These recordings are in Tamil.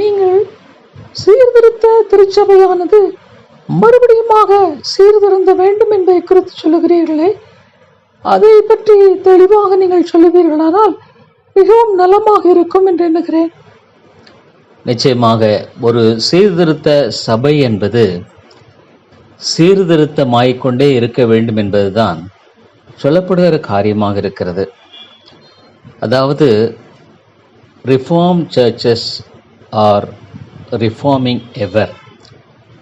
நீங்கள் சீர்திருத்த திருச்சபையானது மறுபடியுமாக சீர்திருந்த வேண்டும் என்பதை குறித்து சொல்லுகிறீர்களே. அதை பற்றி தெளிவாக நீங்கள் சொல்லுவீர்களானால் மிகவும் நலமாக இருக்கும் என்று எண்ணுகிறேன். நிச்சயமாக ஒரு சீர்திருத்த சபை என்பது சீர்திருத்தமாய்க்கொண்டே இருக்க வேண்டும் என்பதுதான் சொல்லப்படுகிற காரியமாக இருக்கிறது. அதாவது reform churches are reforming ever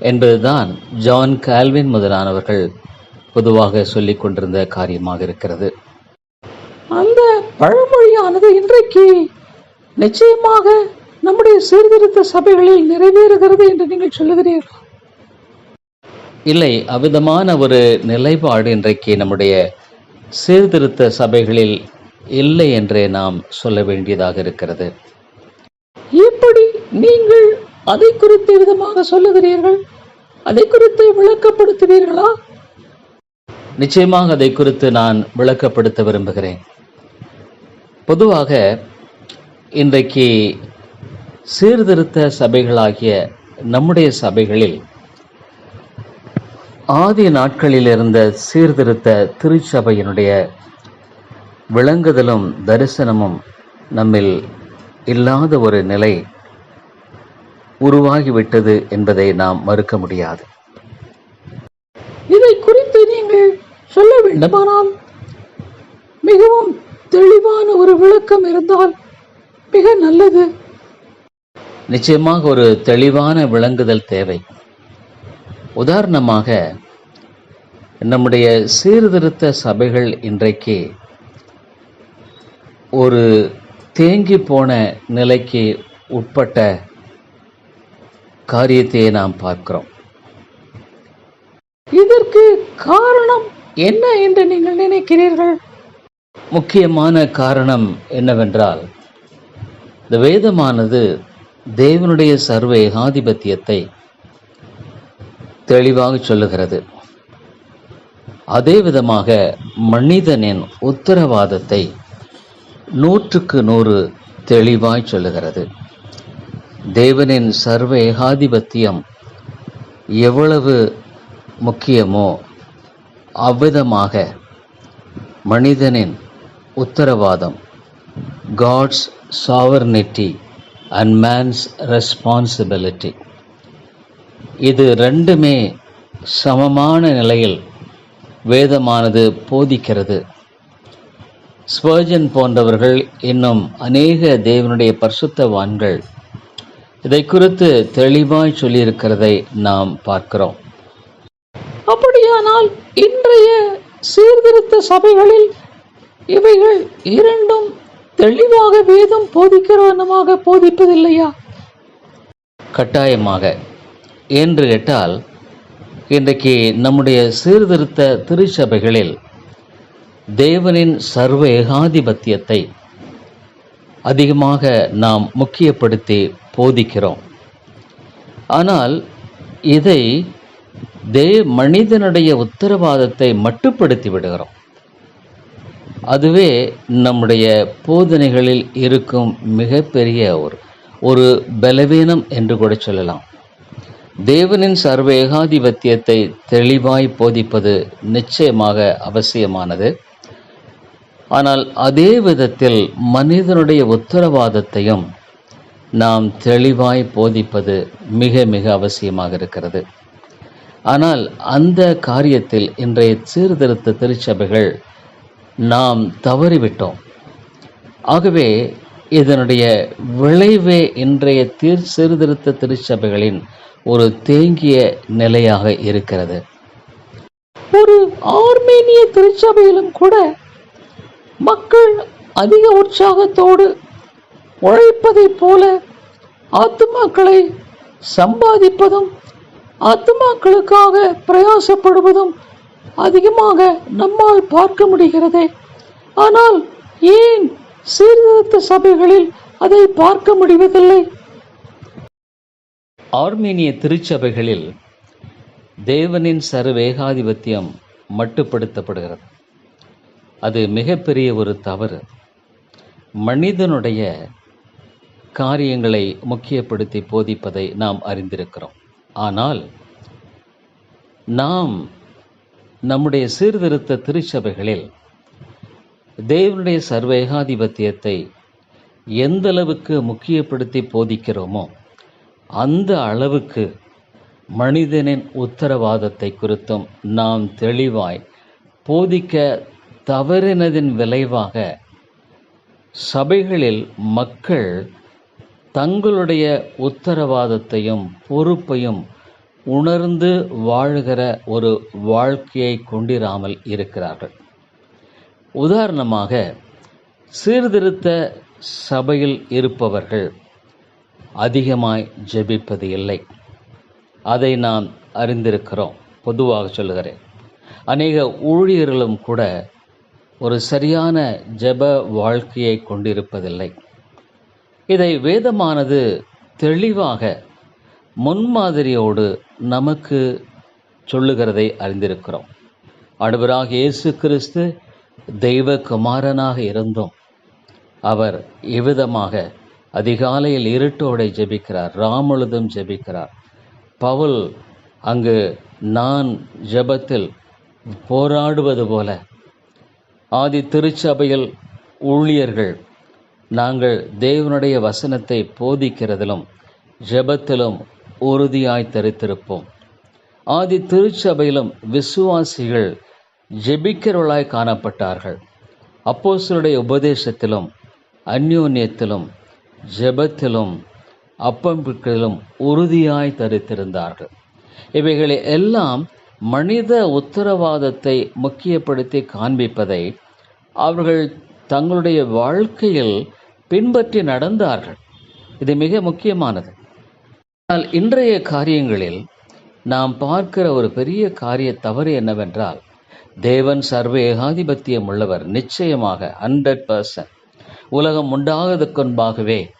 என்பதுதான் ஜான் கால்வின் முதலானவர்கள் பொதுவாக சொல்லிக் கொண்டிருந்த காரியமாக இருக்கிறது. அந்த பழமொழியானது இன்றைக்கு நிச்சயமாக நம்முடைய சீர்திருத்த சபைகளில் நிறைவேறுகிறது என்று நீங்கள் சொல்லுகிறீர்கள்? இல்லை அவ்விதமான ஒரு நிலைப்பாடு இன்றைக்கு நம்முடைய சீர்திருத்த சபைகளில் இல்லை என்றே நாம் சொல்ல வேண்டியதாக இருக்கிறது. எப்படி நீங்கள் அதை குறித்து விதமாக சொல்லுகிறீர்கள்? அதை குறித்து விளக்கப்படுத்துவீர்களா? நிச்சயமாக அதை குறித்து நான் விளக்கப்படுத்த விரும்புகிறேன். பொதுவாக இன்றைக்கு சீர்திருத்த சபைகளாகிய நம்முடைய சபைகளில் ஆதி நாட்களில் இருந்த சீர்திருத்த திருச்சபையினுடைய விளங்குதலும் தரிசனமும் நம்மில் இல்லாத ஒரு நிலை உருவாகிவிட்டது என்பதை நாம் மறுக்க முடியாது. இதை குறித்து நீங்கள் சொல்ல வேண்டுமானால் மிகவும் தெளிவான ஒரு விளக்கம் இருந்தால் மிக நல்லது. நிச்சயமாக ஒரு தெளிவான விளங்குதல் தேவை. உதாரணமாக நம்முடைய சீர்திருத்த சபைகள் இன்றைக்கு ஒரு தேங்கி போன நிலைக்கு உட்பட்ட காரியத்தையே நாம் பார்க்கிறோம். இதற்கு காரணம் என்ன என்று நீங்கள் நினைக்கிறீர்கள்? முக்கியமான காரணம் என்னவென்றால் இந்த வேதமானது தேவனுடைய சர்வ ஏகாதிபத்தியத்தை தெளிவாக சொல்லுகிறது. அதே விதமாக மனிதனின் உத்தரவாதத்தை நூற்றுக்கு நூறு தெளிவாய் சொல்லுகிறது. தேவனின் சர்வ ஏகாதிபத்தியம் எவ்வளவு முக்கியமோ அவ்விதமாக மனிதனின் உத்தரவாதம் God's sovereignty and man's responsibility இது ரெண்டுமே சமமான நிலையில் வேதமானது போதிக்கிறது. ஸ்பர்ஜன் போன்றவர்கள் இன்னும் அநேக தேவனுடைய பரிசுத்தவான்கள் இதை குறித்து தெளிவாய் சொல்லியிருக்கிறதை நாம் பார்க்கிறோம். அப்படியானால் இன்றைய சீர்திருத்த சபைகளில் இவைகள் இரண்டும் தெளிவாக வேதம் போதிக்கிற வண்ணமாக போதிப்பதில்லையா? கட்டாயமாக. என்று கேட்டால் இன்றைக்கு நம்முடைய சீர்திருத்த திருச்சபைகளில் தேவனின் சர்வ ஏகாதிபத்தியத்தை அதிகமாக நாம் முக்கியப்படுத்தி போதிக்கிறோம். ஆனால் இதை தே மனிதனுடைய உத்தரவாதத்தை மட்டுப்படுத்தி விடுகிறோம். அதுவே நம்முடைய போதனைகளில் இருக்கும் மிகப்பெரிய ஒரு ஒரு பலவீனம் என்று கூட சொல்லலாம். தேவனின் சர்வ ஏகாதிபத்தியத்தை தெளிவாய் போதிப்பது நிச்சயமாக அவசியமானது. ஆனால் அதே விதத்தில் மனிதனுடைய உத்தரவாதத்தையும் நாம் தெளிவாய் போதிப்பது மிக மிக அவசியமாக இருக்கிறது. ஆனால் அந்த காரியத்தில் இன்றைய சீர்திருத்த திருச்சபைகள் நாம் தவறிவிட்டோம். ஆகவே இதனுடைய விளைவே இன்றைய தீர் சீர்திருத்த திருச்சபைகளின் ஒரு தேங்கிய நிலையாக இருக்கிறது. ஒரு ஆர்மேனிய திருச்சபையிலும் கூட மக்கள் அதிக உற்சாகத்தோடு உழைப்பதைப் போல ஆத்துமாக்களை சம்பாதிப்பதும் ஆத்துமாக்களுக்காக பிரயாசப்படுவதும் அதிகமாக நம்மால் பார்க்க முடிகிறதே. ஆனால் ஏன் சீர்திருத்த சபைகளில் அதை பார்க்க முடிவதில்லை? ஆர்மீனிய திருச்சபைகளில் தேவனின் சர்வேகாதிபத்தியம் மட்டுப்படுத்தப்படுகிறது. அது மிகப்பெரிய ஒரு தவறு. மனிதனுடைய காரியங்களை முக்கியப்படுத்தி போதிப்பதை நாம் அறிந்திருக்கிறோம். ஆனால் நாம் நம்முடைய சீர்திருத்த திருச்சபைகளில் தேவனுடைய சர்வேகாதிபத்தியத்தை எந்த அளவுக்கு முக்கியப்படுத்தி போதிக்கிறோமோ அந்த அளவுக்கு மனிதனின் உத்தரவாதத்தை குறித்தும் நாம் தெளிவாய் போதிக்க தவறினதின் விளைவாக சபைகளில் மக்கள் தங்களுடைய உத்தரவாதத்தையும் பொறுப்பையும் உணர்ந்து வாழுகிற ஒரு வாழ்க்கையை கொண்டிராமல் இருக்கிறார்கள். உதாரணமாக சீர்திருத்த சபையில் இருப்பவர்கள் அதிகமாய் ஜெபிப்பது இல்லை. அதை நாம் அறிந்திருக்கிறோம். பொதுவாக சொல்லுகிறேன். அநேக ஊழியர்களும் கூட ஒரு சரியான ஜெப வாழ்க்கையை கொண்டிருப்பதில்லை. இதை வேதமானது தெளிவாக முன்மாதிரியோடு நமக்கு சொல்லுகிறதை அறிந்திருக்கிறோம். ஆண்டவராக இயேசு கிறிஸ்து தெய்வ குமாரனாக இருந்தும் அவர் எவ்விதமாக அதிகாலையில் இருட்டோடை ஜெபிக்கிறார் ராமுழுதும் ஜெபிக்கிறார். பவுல் அங்கு நான் ஜெபத்தில் போராடுவது போல ஆதி திருச்சபையில் ஊழியர்கள் நாங்கள் தேவனுடைய வசனத்தை போதிக்கிறதிலும் ஜெபத்திலும் உறுதியாய் தரித்திருப்போம். ஆதி திருச்சபையிலும் விசுவாசிகள் ஜெபிக்கிறவர்களாய் காணப்பட்டார்கள். அப்போஸ்தலருடைய உபதேசத்திலும் அந்யோன்யத்திலும் ஜெபத்திலும் அப்பம்பிற்கிலும் உறுதியாய் தரித்திருந்தார்கள். இவைகளை எல்லாம் மனித உத்தரவாதத்தை முக்கியப்படுத்தி காண்பிப்பதை அவர்கள் தங்களுடைய வாழ்க்கையில் பின்பற்றி நடந்தார்கள். இது மிக முக்கியமானது. ஆனால் இன்றைய காரியங்களில் நாம் பார்க்கிற ஒரு பெரிய காரிய தவறு என்னவென்றால் தேவன் சர்வ ஏகாதிபத்தியம் உள்ளவர் நிச்சயமாக ஹண்ட்ரட் பர்சன்ட் உலகம் உண்டாவதற்கு முன்பாகவே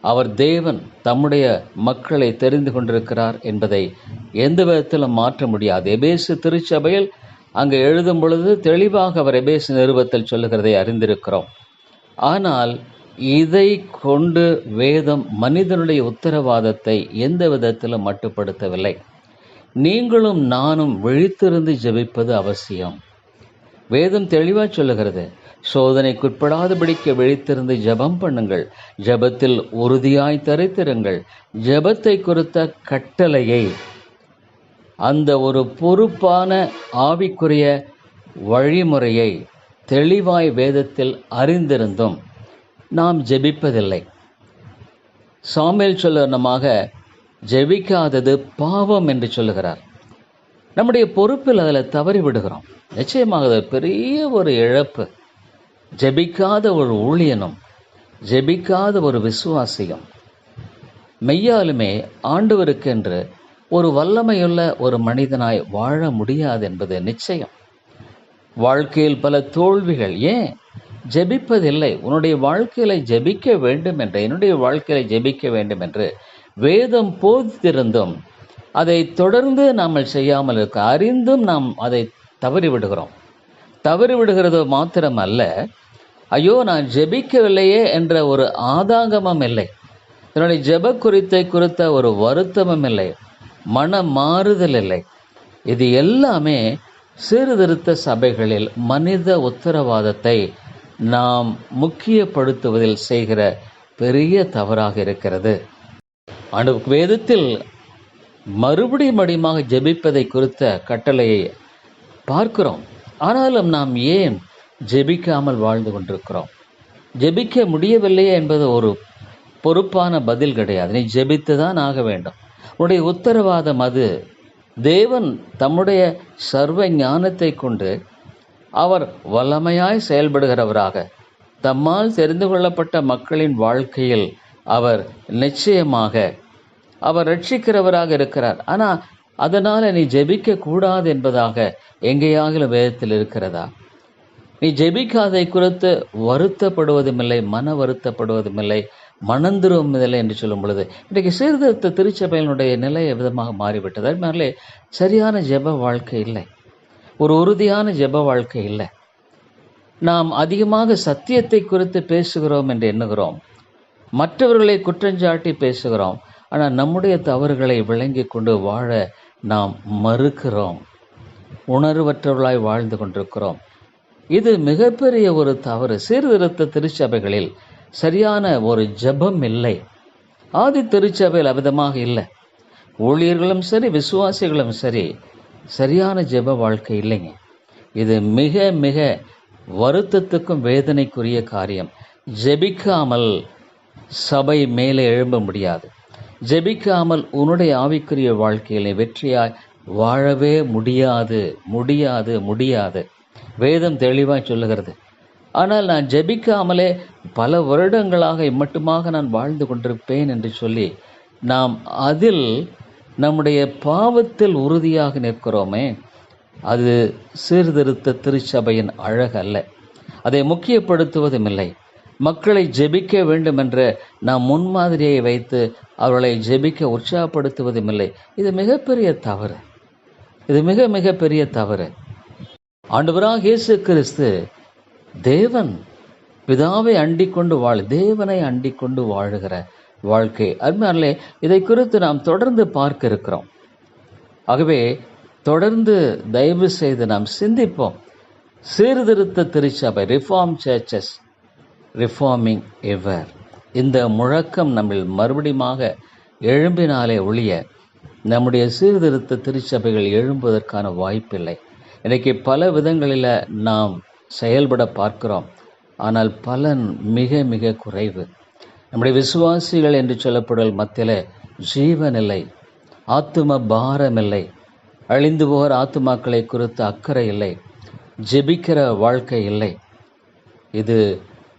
அவர் தேவன் தம்முடைய மக்களை தெரிந்து கொண்டிருக்கிறார் என்பதை எந்த விதத்திலும் மாற்ற முடியாது. எபேசு திருச்சபையில் அங்கு எழுதும் பொழுது தெளிவாக அவர் எபேசு நிறுவத்தில் சொல்லுகிறதை அறிந்திருக்கிறோம். ஆனால் இதை கொண்டு வேதம் மனிதனுடைய உத்தரவாதத்தை எந்த விதத்திலும் மட்டுப்படுத்தவில்லை. நீங்களும் நானும் விழித்திருந்து ஜெபிப்பது அவசியம். வேதம் தெளிவாக சொல்லுகிறது. சோதனைக்குட்படாதபடிக்கு விழித்திருந்து ஜெபம் பண்ணுங்கள். ஜெபத்தில் உறுதியாய் தரித்திருங்கள். ஜெபத்தை குறித்த கட்டளையை அந்த ஒரு பொறுப்பான ஆவிக்குரிய வழிமுறையை தெளிவாய் வேதத்தில் அறிந்திருந்தும் நாம் ஜெபிப்பதில்லை. சாமியல் சொல்லனமாக ஜெபிக்காதது பாவம் என்று சொல்லுகிறார். நம்முடைய பொறுப்பில் அதில் தவறி விடுகிறோம் நிச்சயமாக அது பெரிய ஒரு இழப்பு. ஜெபிக்காத ஒரு ஊழியனும் ஜெபிக்காத ஒரு விசுவாசியும் மெய்யாலுமே ஆண்டவருக்கென்று ஒரு வல்லமையுள்ள ஒரு மனிதனாய் வாழ முடியாது என்பது நிச்சயம். வாழ்க்கையில் பல தோல்விகள் ஏன்? ஜெபிப்பதில்லை. உன்னுடைய வாழ்க்கையில ஜெபிக்க வேண்டும் என்று என்னுடைய வாழ்க்கையில ஜெபிக்க வேண்டும் என்று வேதம் போதித்திருந்தும் அதை தொடர்ந்து நாம் செய்யாமல் இருக்க அறிந்தும் நாம் அதை தவறி விடுகிறோம் தவறி விடுகிறது மாத்திரம் அல்ல ஐயோ நான் ஜெபிக்கவில்லையே என்ற ஒரு ஆதாங்கமும் இல்லை. என்னுடைய ஜெப குறித்தை குறித்த ஒரு வருத்தமும் இல்லை. மன மாறுதல் இல்லை. இது எல்லாமே சீர்திருத்த சபைகளில் மனித உத்தரவாதத்தை நாம் முக்கியப்படுத்துவதில் செய்கிற பெரிய தவறாக இருக்கிறது. அனு வேதத்தில் மறுபடியும் மடியுமாக ஜெபிப்பதை குறித்த கட்டளையை பார்க்கிறோம். ஆனாலும் நாம் ஏன் ஜெபிக்காமல் வாழ்ந்து கொண்டிருக்கிறோம். ஜெபிக்க முடியவில்லையே என்பது ஒரு பொறுப்பான பதில் கிடையாது. நீ ஜெபித்து தான் ஆக வேண்டும். உன்னுடைய உத்தரவாதம் அது. தேவன் தம்முடைய சர்வ ஞானத்தை கொண்டு அவர் வல்லமையாய் செயல்படுகிறவராக. தம்மால் தெரிந்து கொள்ளப்பட்ட மக்களின் வாழ்க்கையில் அவர் நிச்சயமாக அவர் ரட்சிக்கிறவராக இருக்கிறார். ஆனால் அதனால் நீ ஜெபிக்க கூடாது என்பதாக எங்கேயாகிலும் வேதத்தில் இருக்கிறதா? நீ ஜெபிக்காதை குறித்து வருத்தப்படுவதுமில்லை மன வருத்தப்படுவதுமில்லை இல்லை மனந்திருவதில்லை என்று சொல்லும் பொழுது இன்றைக்கு சீர்திருத்த திருச்சபையினுடைய நிலை விதமாக மாறிவிட்டது? அதனாலே சரியான ஜெப வாழ்க்கை இல்லை. ஒரு உறுதியான ஜெப வாழ்க்கை இல்லை. நாம் அதிகமாக சத்தியத்தை குறித்து பேசுகிறோம் என்று எண்ணுகிறோம். மற்றவர்களை குற்றஞ்சாட்டி பேசுகிறோம். ஆனால் நம்முடைய தவறுகளை விளங்கி கொண்டு வாழ நாம் மறுக்கிறோம். உணர்வற்றவர்களாய் வாழ்ந்து கொண்டிருக்கிறோம். இது மிகப்பெரிய ஒரு தவறு. சீர்திருத்த திருச்சபைகளில் சரியான ஒரு ஜெபம் இல்லை. ஆதி திருச்சபையில் அவிதமாக இல்லை. ஊழியர்களும் சரி விசுவாசிகளும் சரி சரியான ஜெப வாழ்க்கை இல்லைங்க. இது மிக மிக வருத்தத்துக்கும் வேதனைக்குரிய காரியம். ஜெபிக்காமல் சபை மேலே எழும்ப முடியாது. ஜெபிக்காமல் உன்னுடைய ஆவிக்குரிய வாழ்க்கையில் வெற்றியாய் வாழவே முடியாது முடியாது முடியாது. வேதம் தெளிவாக சொல்லுகிறது. ஆனால் நான் ஜெபிக்காமலே பல வருடங்களாக இம்மட்டுமாக நான் வாழ்ந்து கொண்டிருப்பேன் என்று சொல்லி நாம் அதில் நம்முடைய பாவத்தில் உறுதியாக நிற்கிறோமே அது சீர்திருத்த திருச்சபையின் அழகல்ல. அதை முக்கியப்படுத்துவதும் இல்லை. மக்களை ஜெபிக்க வேண்டும் என்ற நாம் முன்மாதிரியை வைத்து அவர்களை ஜெபிக்க உற்சாகப்படுத்துவதும் இல்லை. இது மிகப்பெரிய தவறு. இது மிக மிக பெரிய தவறு. ஆண்டவராக இயேசு கிறிஸ்து தேவன் பிதாவை அண்டிக் கொண்டு வாழ் தேவனை அண்டிக் கொண்டு வாழுகிற வாழ்க்கை. அருமையானே இதை குறித்து நாம் தொடர்ந்து பார்க்க இருக்கிறோம். ஆகவே தொடர்ந்து தயவு செய்து நாம் சிந்திப்போம். சீர்திருத்த திருச்சபை ரிஃபார்ம் சர்ச்சஸ் ரிஃபார்மிங் எவர் இந்த முழக்கம் நம்மில் மறுபடியுமாக எழும்பினாலே ஒழிய நம்முடைய சீர்திருத்த திருச்சபைகள் எழும்புவதற்கான வாய்ப்பில்லை. இன்றைக்கு பல விதங்களில் நாம் செயல்பட பார்க்கிறோம். ஆனால் பலன் மிக மிக குறைவு. நம்முடைய விசுவாசிகள் என்று சொல்லப்படுவல் மத்தியில் ஜீவனில்லை ஆத்தும பாரமில்லை அழிந்து போகிற ஆத்துமாக்களை குறித்து அக்கறை இல்லை ஜெபிக்கிற வாழ்க்கை இல்லை. இது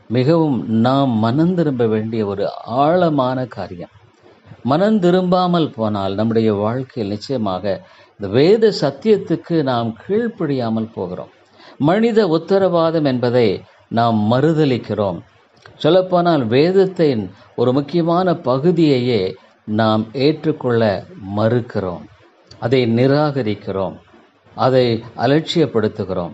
மிகவும் நாம் மனம் திரும்ப வேண்டிய ஒரு ஆழமான காரியம். மனம் திரும்பாமல் போனால் நம்முடைய வாழ்க்கையில் நிச்சயமாக இந்த வேத சத்தியத்துக்கு நாம் கீழ்ப்படியாமல் போகிறோம். மனித உத்தரவாதம் என்பதை நாம் மறுதலிக்கிறோம். சொல்லப்போனால் வேதத்தின் ஒரு முக்கியமான பகுதியையே நாம் ஏற்றுக்கொள்ள மறுக்கிறோம். அதை நிராகரிக்கிறோம். அதை அலட்சியப்படுத்துகிறோம்.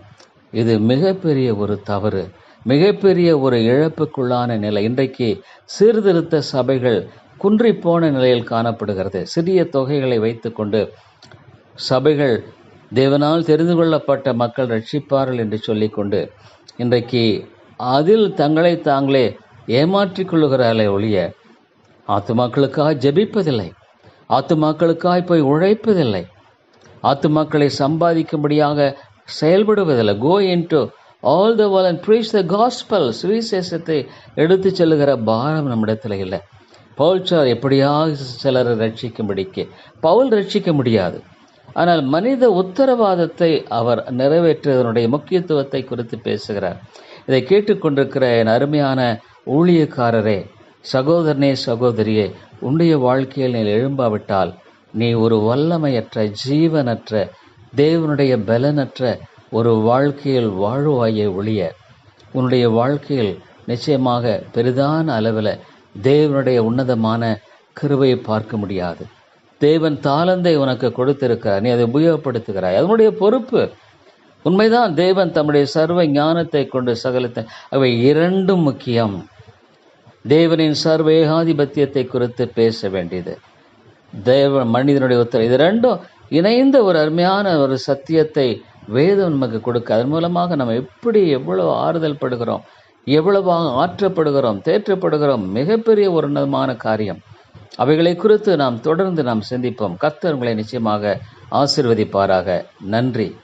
இது மிகப்பெரிய ஒரு தவறு. மிகப்பெரிய ஒரு இழப்புக்குள்ளான நிலை. இன்றைக்கு சீர்திருத்த சபைகள் குன்றிப்போன நிலையில் காணப்படுகிறது. சிறிய தொகைகளை வைத்துக்கொண்டு சபைகள் தேவனால் தெரிந்து கொள்ளப்பட்ட மக்கள் ரட்சிப்பார்கள் என்று சொல்லிக்கொண்டு இன்றைக்கு அதில் தங்களை தாங்களே ஏமாற்றிக் கொள்ளுகிறார்களே ஒழிய ஆத்துமாக்களுக்காக ஜெபிப்பதில்லை ஆத்துமாக்களுக்காய் போய் உழைப்பதில்லை ஆத்துமாக்களை சம்பாதிக்கும்படியாக செயல்படுவதில்லை. Go into all the world and preach the gospel சுவிசேஷத்தை எடுத்து செல்லுகிற பாரம் நம்மிடத்தில் இல்லை. பவுல்சார் எப்படியாக சிலரை ரட்சிக்கும்படிக்கு பவுல் ரட்சிக்க முடியாது. ஆனால் மனித உத்தரவாதத்தை அவர் நிறைவேற்றுவதனுடைய முக்கியத்துவத்தை குறித்து பேசுகிறார். இதை கேட்டுக்கொண்டிருக்கிற என் அருமையான ஊழியக்காரரே சகோதரனே சகோதரியே உன்னுடைய வாழ்க்கையில் நீ எழும்பாவிட்டால் நீ ஒரு வல்லமையற்ற ஜீவனற்ற தேவனுடைய பலனற்ற ஒரு வாழ்க்கையில் வாழ்வாயே ஒழிய உன்னுடைய வாழ்க்கையில் நிச்சயமாக பெரிதான அளவில் தேவனுடைய உன்னதமான கிருவையை பார்க்க முடியாது. தேவன் தாளந்தை உனக்கு கொடுத்திருக்கிறார். நீ அதை உபயோகப்படுத்துகிறாய். அதனுடைய பொறுப்பு உண்மைதான். தேவன் தம்முடைய சர்வ ஞானத்தை கொண்டு சகலத்தை அவை இரண்டும் முக்கியம். தேவனின் சர்வ ஏகாதிபத்தியத்தை குறித்து பேச வேண்டியது. தேவ மனிதனுடைய உத்தரவு. இது ரெண்டும் இணைந்த ஒரு அருமையான ஒரு சத்தியத்தை வேதம் நமக்கு கொடுக்க. அதன் மூலமாக நம்ம எப்படி எவ்வளவு ஆறுதல் படுகிறோம் எவ்வளவாக ஆற்றப்படுகிறோம் தேற்றப்படுகிறோம் மிகப்பெரிய ஒரு காரியம். அவைகளை குறித்து நாம் தொடர்ந்து நாம் சிந்திப்போம். கத்தர் உங்களை நிச்சயமாக ஆசிர்வதிப்பாராக. நன்றி.